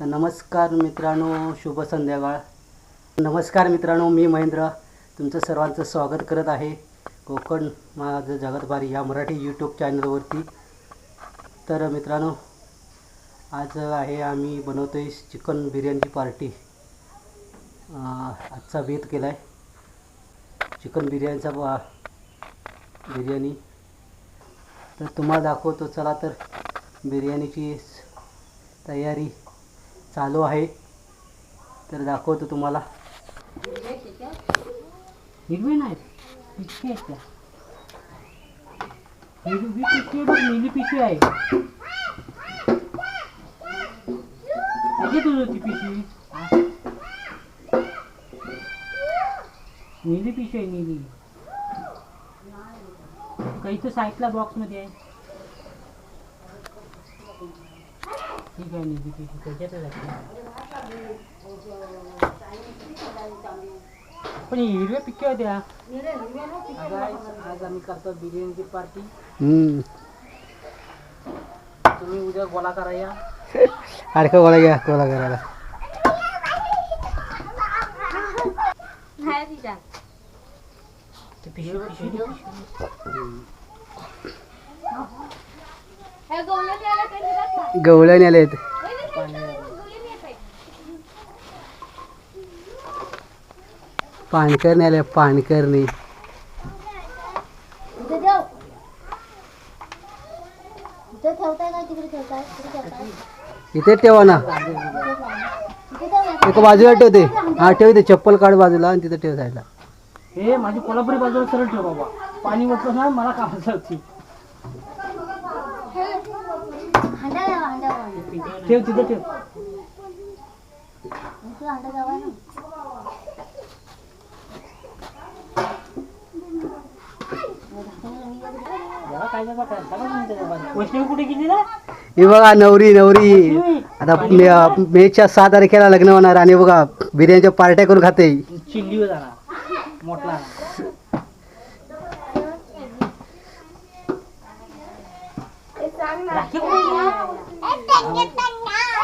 तर नमस्कार मित्रांनो शुभ संध्याकाळ. नमस्कार मित्रांनो मी महेंद्र. तुमचं सर्वांचं स्वागत करत आहे कोकण माझं जगतभारी या मराठी यूट्यूब चॅनलवरती तर मित्रांनो आज आहे आम्ही बनवतो आहे चिकन बिर्याणीची पार्टी. आजचा वेत केला आहे चिकन बिर्याणीचा पा बिर्याणी. तर तुम्हाला दाखवतो चला तर बिर्याणीची तयारी. चालू आहे. तर दाखवतो तुम्हाला. हिरवे नाही पिशवी आहेत त्या. हिरवी पिशवी बघ निली पिशवी आहे. तुझ होती पिशवी? निली पिशवी आहे निली काही तर साईडला बॉक्समध्ये आहे. Ini gitu, gitu di sini kerja tu lagi. Punya ini apa pikir dia? Guys, ada mikir tu biryani di. Hmm. Tumi udah gula keraya. Hari ke gula ya, gula keraya. Hai, Tija. Tapi siapa? गवळण आले आहेत पाणकरणी आले पाणकरणी इथे ठेवा. ना. एका बाजूला ठेवते. हा ठेवते चप्पल काढ बाजूला आणि तिथे ठेव साईडला. हे माझी कोल्हापुरी बाजूला सरळ ठेव बाबा. पाणी वाटलं ना मला काय ठेव तिथं ठेव. हे बघा नवरी नवरी. आता मे- मेच्या सहा तारखेला लग्न होणार आणि बघा बिर्याणीच्या पार्ट्या करून खाते. चिल्ली हो जाणार मोठला.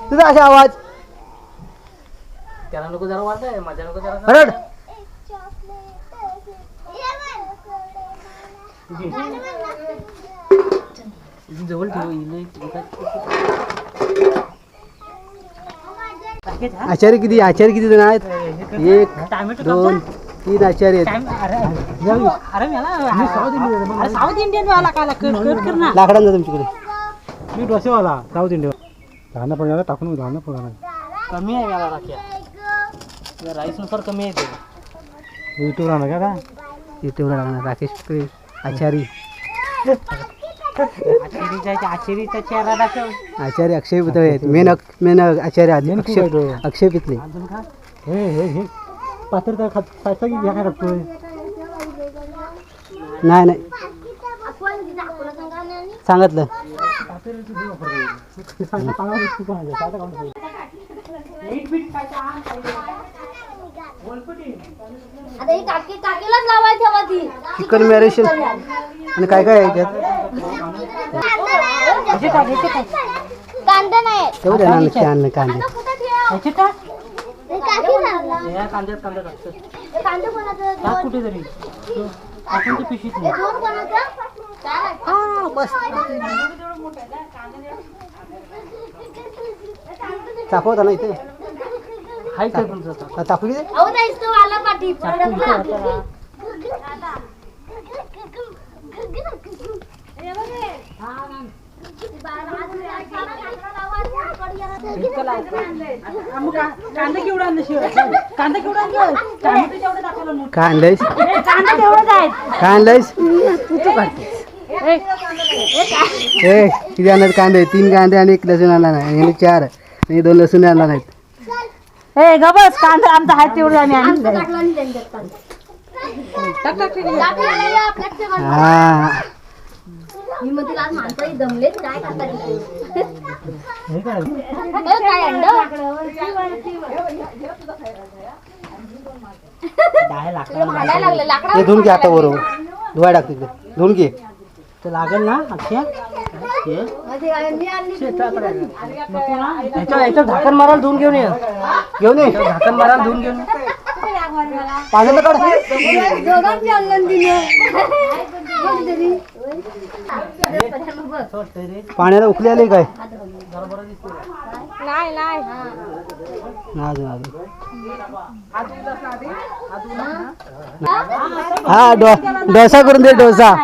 तुझा असा आवाज. त्याला नको जरा वाटत माझ्या नको जरा हरड जवळ ठेव आचार्य किती आचार्य किती जण आहेत? एक दोन तीन आचार्य साऊथ इंडियन वाला काला कट कट कर ना. लाकडांचा तुमच्याकडे. मी डोसेवाला साऊथ इंडियन लहान पण याला टाकून लहान पण कमी आहे याला राख्या राईसनुसार कमी आहे ते. युट्यूब राहणार का? युट्यूब राहणार राकेश आचारी. आचार्य अक्षय पुतळे मेन मेन आचार्य अक्षय अक्षय पितळे. पात्रता खात पैसा की घ्या काय लागतोय नाही नाही. सांगितलं. Chicken marination. आणि काय काय आहे त्यात? कांदा नाही. कांदा. ह्या कांद्यात कांदा टाकतात कांदे कोणाचं टाक दोन कुठे तरी आपण ते पिशीत नाही दोन कोणाचं काय हा बस तापवताना इथे हाय काय तुमचं आता? हा, तापू किती अहो नाही तो आला पाठी पडला हा, हा. किती कांदे? तीन कांदे आणि एक लसूण आणला नाही. आणि चार. आणि दोन लसूण आणला नाहीत. ए गबस कांदे आमचा हात तेवढा आणि हा. मी म्हणते आज काय काय? अंड? भांडायला लागलं लाकडा धुवून घे आता बरोबर धुवाय टाक तिकडे धुवून घे. ते लागेल ना अक्षय? हे? झाकण मारायला धुवून घेऊन ये. घेऊन ये. झाकण मारायला धुवून घेऊन ये. पाण्याला काढ. दोघांची अंगण दिलं बघ तरी बघ पाण्याला उकली आली काय? नाही नाही. नाही अजून अजून. हा. डोसा करून दे डोसा.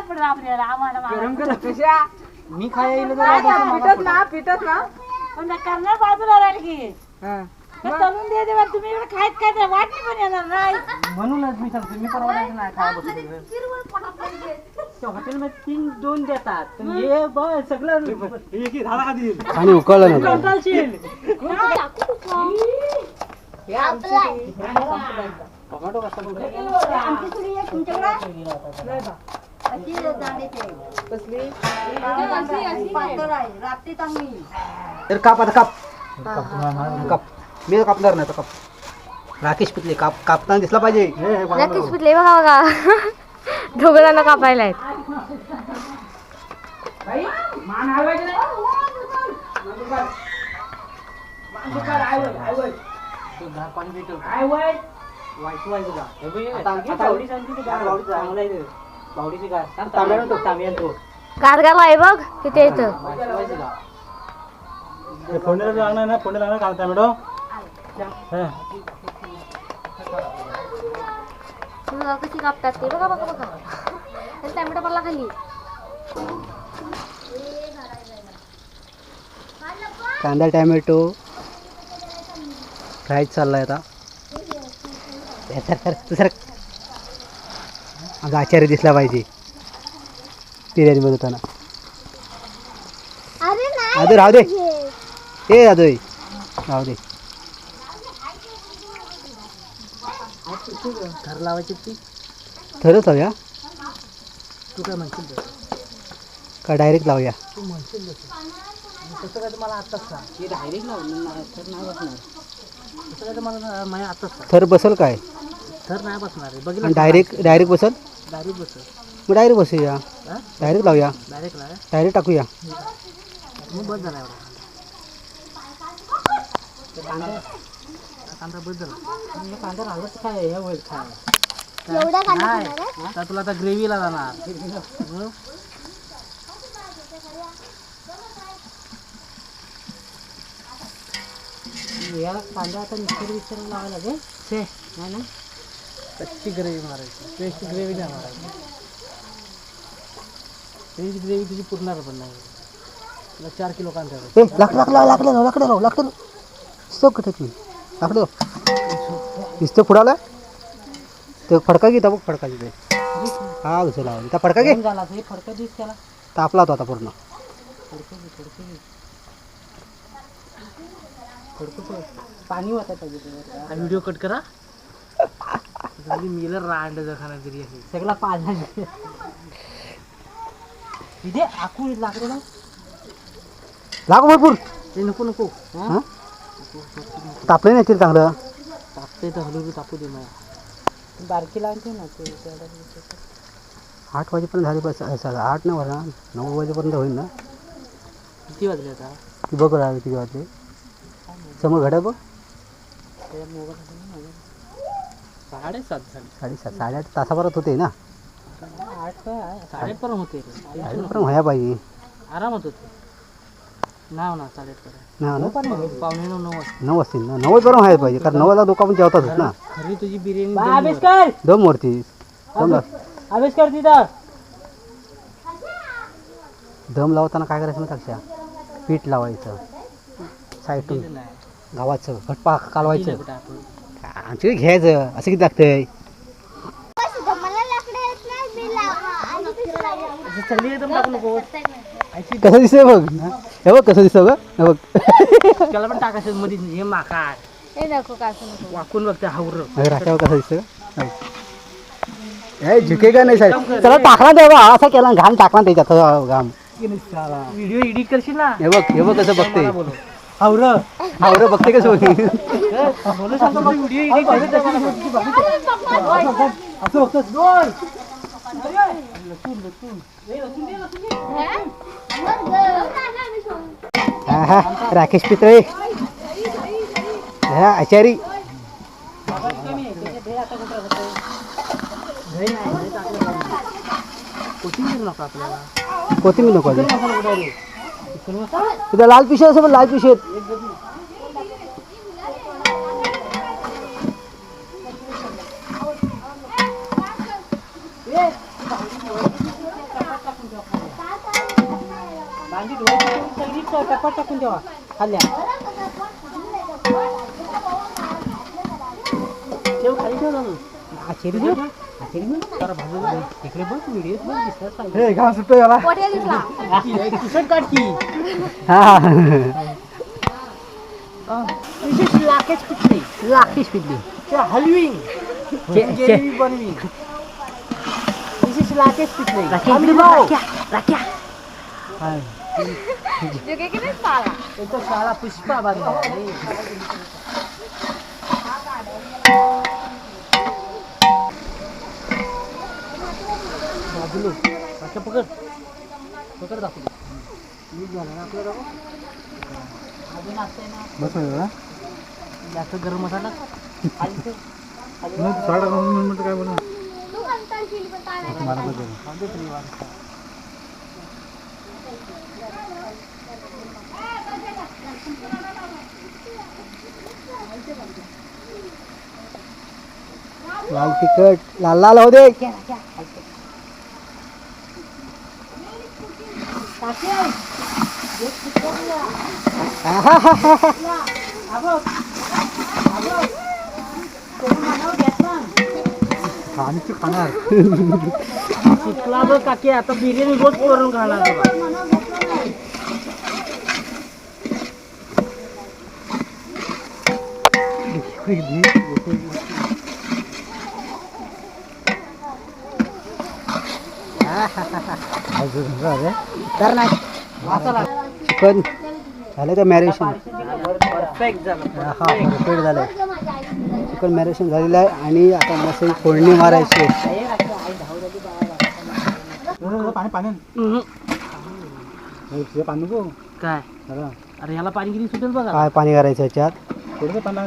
पडला आपल्याला आम्हाला मी खाया येईल पण करणार बाजूला राहील की. हे. तळून दे देवा तुम्ही इकडे खायत काय ते वाटणी पण येणार नाही. म्हणूनच मी सांगतो मी परवाडायचं नाही खाया बसलो त्या हॉटेलमध्ये तीन दोन देतात. पण हे बघ सगळं आणि उकळलं ना कंटाळशील. टोमॅटो कसा तर काप आता काप. काप मी कापणार नाही आता काप. राकेश पितले काप कापताना दिसला पाहिजे. नक्कीच पिटले बघा बघा. दोघं जण कापायला आहेत. हे बघ, आणखी ते आहे. ते. गारगाला बघ किती येतं? फोंडेला लागणार ना फोंडेला लागणार कांदा टॅमॅटो हा. बघा कशी कापतात ते. बघा बघा बघा. टॅमॅटो पडला खाली. कांदा टॅमॅटो. फ्राय चाललाय आता? सर आमचा आचार्य दिसला पाहिजे. बिर्याणी बनवताना अरे राहू दे. ए आदू राहू दे. घर लावायची ती. थरच लावूया? तू काय म्हणशील? का डायरेक्ट लावूया? तू म्हणशील तसं. काय तर मला आत्ताच सांग. हे डायरेक्ट लावलं नाही तर नाही बसणार. तसं काय ना- माझ्या आत्ताच सांग. थर बसल काय? तर नाही बसणार आहे. आणि डायरेक्ट डायरेक्ट बसल? डायरेक्ट बस मग डायरेक्ट बसूया. हा? डायरेक्ट लावूया. डायरेक्ट लाव डायरेक्ट टाकूया. मग बस झाला एवढा. कांदा हे कांदा राहिलाच काय हे होईल खायला. एवढा कांदा नाही. खाणार आहे? आता तुला आता ग्रेव्हीला जाणार. हं? याला कांदा आता मिक्सर विक्सर लावायला लागेल. छे. नाही ना? कच्ची ग्रेव्ही मारायची. पेस्ट ग्रेव्ही नाही मारायची. पेस्ट ग्रेव्ही तुझी पुरणार पण नाही. तुला चार किलो कांदा ए लाकडं लाकडं लाकडं लाव लाकडं लाव लाकडं. सो कुठे लाकडं लाव. नुसतं फुडाला? ते फडका घेता बघ फडका घेते हा घुसं लावा त्या फडका घे. झाला हे फडका दिस त्याला. तापला तो आता पूर्ण. पाणी पाहिजे व्हिडिओ कट करा. मेलं रांड खाना बिर्याणी सगळा पाणी इथे आखू लाकडं ना. लागो भरपूर. ते नको नको. हां? तापलं नाही ते चांगलं? तापते तर हलवू तापू दे मला. बारकी लागते ना ते आठ वाजेपर्यंत झाली बस आठ नाही ना? नऊ वाजेपर्यंत होईल ना? किती वाजले आता? ती बघ राहिले किती वाजले. समोर घड्या बघ. साडेसात झाले. साडेसात साडेआठ तासाभरात होते ना? आठ काय? साडेआठ पर्यंत होते पण व्हायला पाहिजे. आरामात होते. नाव ना साडेआठ पर्यंत ना? ना पावणे नऊ नऊ वाजता. नऊ असतील ना नव्वद पर्यंत व्हायला पाहिजे कारण नऊला लोक आपण जेवतातच ना. खरी तुझी बिर्याणी कर दम वरती. दम लाव. तिथं. दम लावताना काय करायचं माहिती अक्षा पीठ लावायचं. साईटून गावाचं घटपा कालवायचं. आमच्याकडे घ्यायचं असं किती लागतंय? सगळी एकदम टाकू नको कसं दिसतंय बघ? हे बघ कसं दिसतं बघ. हे बघ. त्याला पण टाकायचं मध्ये हे माकाड हे नको का असं नको. वाकून बघते हावर. राख्यावर कसं दिसतं? हे. बघ. हे झुके का नाही साहेब? चला टाकला तेव्हा. असा केला घाम टाकला त्याच्यात. हो, घाम व्हिडिओ एडिट करशील ना? हे बघ हे बघ कसं बघते हावर. हावर बघते कसं बघते बोलू सांगतो मग व्हिडिओ एडिट असं बघतो दोन हा हा राकेश पितळे हा आचारी. कोथिंबीर नको तिथं लाल पिशे असं पण लाल पिशे धुवायची सगळी टपात टाकून ठेवा खाल्ल्या ठेव खाली ठेव जाऊन आचेरी ठेव आचेरी ठेव. जरा भाजून दे. इकडे बघ व्हिडिओ बघ दिसतात चांगले. हे घाम सुटतो याला पोट्या दिसला टी-शर्ट काढ की हा विशेष लाकेच पिटली लाकेश पितली त्या हलविंग चे- गेली बनवी विशेष लाकेच पिटली जुगे की नाही पाला इथं शाळा पुष्पा बांधली बाजूलो अच्छा पकड पकड दाखव मीठ झालं ना आपलं दाखव अजून असतंय ना बस जास्त गरम मसाला खाली ठेव. खाली साडे मिनिट काय बोला खाऊ दे तरी वाढ. लाल तिखट. लाल लाल होऊ दे. खाणार. शिकला बघ काकी आता बिर्याणी रोज करून खाणार. तर नाही चिकन झालं का मॅरिनेशन हा परफेक्ट झालं. चिकन मॅरिनेशन झालेलं आहे आणि आता मस्त फोडणी मारायची पाणी पाणी हे. पाणी काय अरे ह्याला पाणी किती सुटेल बघा. काय पाणी करायचं याच्यात.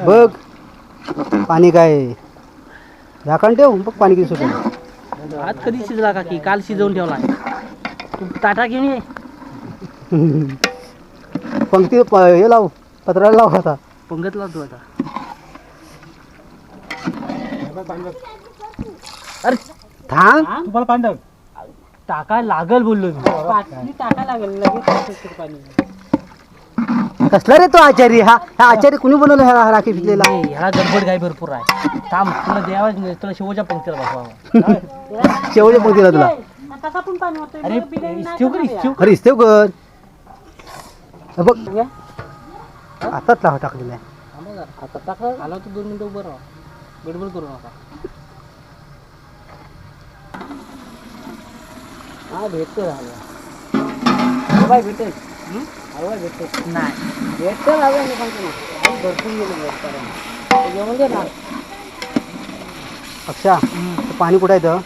बघ. पाणी काय? झाकण ठेव बघ पाणी किती सुटेल आज कधी शिजला काकी काल शिजवून ठेवला तू ताटा घेऊन ये. पंक्ती प- हे लाव पत्राला लाव आता. पंगत लावतो आता. अरे थांब. तुम्हाला पाणी टाक लागल बोललो मी. टाका लागल लगेच पाणी. कसला रे तो आचारी? हा हा आचारी कुणी बनवलं ह्या राखी नाही ह्याला गडबड गाय भरपूर आहे. थांब तुला द्यावाच नाही तुला शेवटच्या पंक्तीला बसवा शेवटच्या पंक्तीला तुला. तसा पण पाणी होतं अरे इस्तीव कर. इस्तीव अरे इस्तेव कर. हे बघ. आताच लाव टाकलेला आहे. आता टाका आला तर दोन मिनिटं उभं राहा. गडबड करू नका. हा भेटतो झालं हवाय भेटेल हवाय भेटेल नाही भेटतं हवं मी भरपूर भेटतं जेवण दे ना अक्षा ते पाणी कुठं आहे तर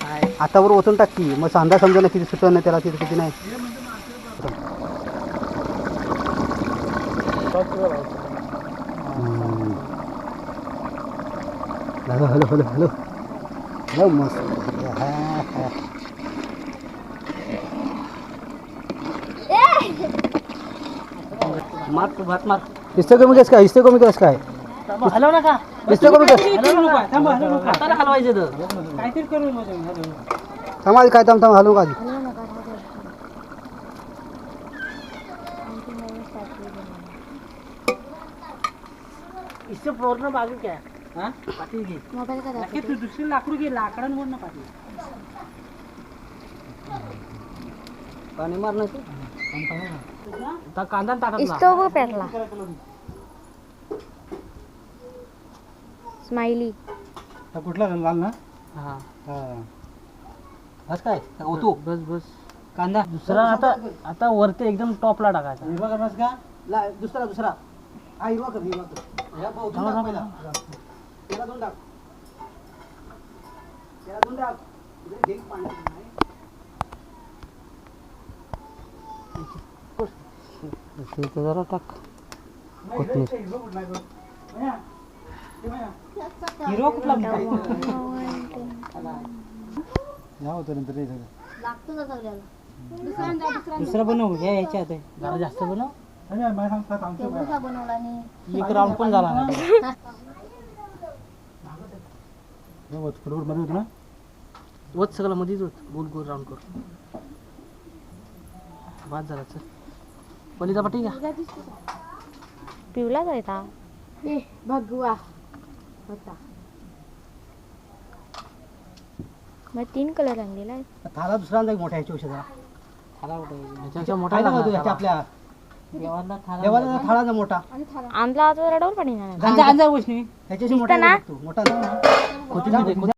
काय आतावर ओतून टाक की. मग अंदाज समजा ना किती सुटलं नाही त्याला किती किती नाही. Hello hello hello hello. Hello मस्त. मार तू भात मार. इस्ते कमी केस काय? इस्ते कमी केस काय? हलव नका. थांबा, हलवू नको. हाताला हलवायचं तर. काहीतरी करू. थांबा आधी काय थांब थांब हलवू का आधी? इससे पूर्ण बाजू क्या? हा? पाठी घे. मोबाईल का नक्की तू दुसरी लाकूड घे लाकडांवर ना पाठी पाणी मारणं ते. कांदा. टाकत ना स्टोव पेटला स्माइली. हा कुठला लाल ना? हा. हा. बस काय? ओतू बस बस. कांदा. दुसरा आता आता वरती एकदम टॉपला टाकायचा. हिरवा का? ला- दुसरा दुसरा. हा हिरवा कर हिरवा टाक पहिला. त्याला दोन टाक त्याला दोन टाक इकडे घे पाणी. जरा टाक हिरवा कुठला या होतं नंतर हे सगळं दुसरा बनव घ्या याच्यात आहे. जरा जास्त बनव अरे, मला सांग, सात आमचं बाय. एक राऊंड पण झाला नाही हे वच, फुटफुटमध्ये होतं ना वत सगळं मध्येच होत गोल गोल राऊंड कर बाद घ्या पिवला जायचा भगवा. होता. मग तीन कलर आणलेला आहे. थाला दुसरा आणला की ह्याच्या मोठा ह्याच्या त्याला. आपल्या? देवाला थाला देवाला थाळा ना मोठा. आणला आता रडवून पाणी नाही वैष्णवी. ह्याच्याशी मोठा ना? मोठा ना. कोथिंबीर दे,